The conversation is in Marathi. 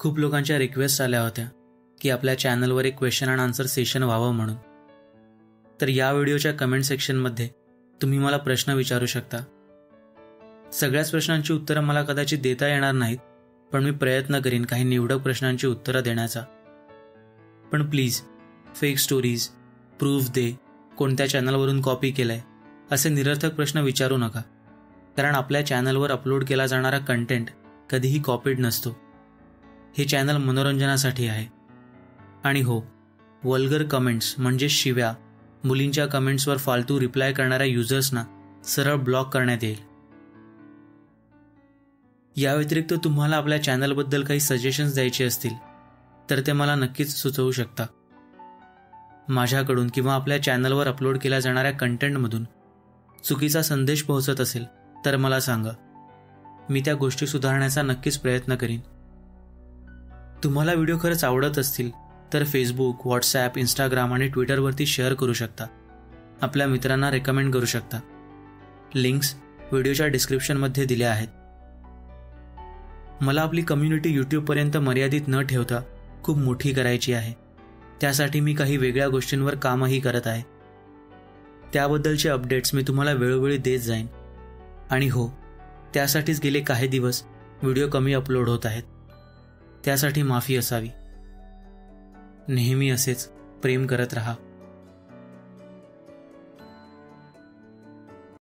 खूप लोकांच्या रिक्वेस्ट आल्या होत्या की आपल्या चॅनलवर एक क्वेश्चन अँड आन्सर सेशन व्हावं म्हणून. तर या व्हिडिओच्या कमेंट सेक्शनमध्ये तुम्ही मला प्रश्न विचारू शकता. सगळ्याच प्रश्नांची उत्तरं मला कदाचित देता येणार नाहीत पण मी प्रयत्न करीन काही निवडक प्रश्नांची उत्तरं देण्याचा. पण प्लीज फेक स्टोरीज प्रूफ दे कोणत्या चॅनलवरून कॉपी केलंय असे निरर्थक प्रश्न विचारू नका. कारण आपल्या चॅनलवर अपलोड केला जाणारा कंटेंट कधीही कॉपीड नसतो. हे चॅनल मनोरंजनासाठी आहे. आणि हो वल्गर कमेंट्स म्हणजे शिव्या मुलींच्या कमेंट्सवर फालतू रिप्लाय करणाऱ्या युजर्सना सरळ ब्लॉक करण्यात येईल. या व्यतिरिक्त तुम्हाला आपल्या चॅनलबद्दल काही सजेशन्स द्यायचे असतील तर ते मला नक्कीच सुचवू शकता. माझ्याकडून किंवा आपल्या चॅनलवर अपलोड केल्या जाणाऱ्या कंटेंटमधून चुकीचा संदेश पोहोचत असेल तर मला सांगा. मी त्या गोष्टी सुधारण्याचा नक्कीच प्रयत्न करीन. तुम्हाला व्हिडिओ खरंच आवडत असतील तर फेसबुक व्हॉट्सॲप इंस्टाग्राम आणि ट्विटरवरती शेअर करू शकता. आपल्या मित्रांना रेकमेंड करू शकता. लिंक्स व्हिडिओच्या डिस्क्रिप्शनमध्ये दिल्या आहेत. मला आपली कम्युनिटी यूट्यूबपर्यंत मर्यादित न ठेवता खूप मोठी करायची आहे. त्यासाठी मी काही वेगळ्या गोष्टींवर कामही करत आहे. त्याबद्दलचे अपडेट्स मी तुम्हाला वेळोवेळी देत जाईन. आणि हो त्यासाठीच गेले काही दिवस व्हिडिओ कमी अपलोड होत आहेत. त्यासाठी माफी असावी. नेहमी असेच प्रेम करत रहा.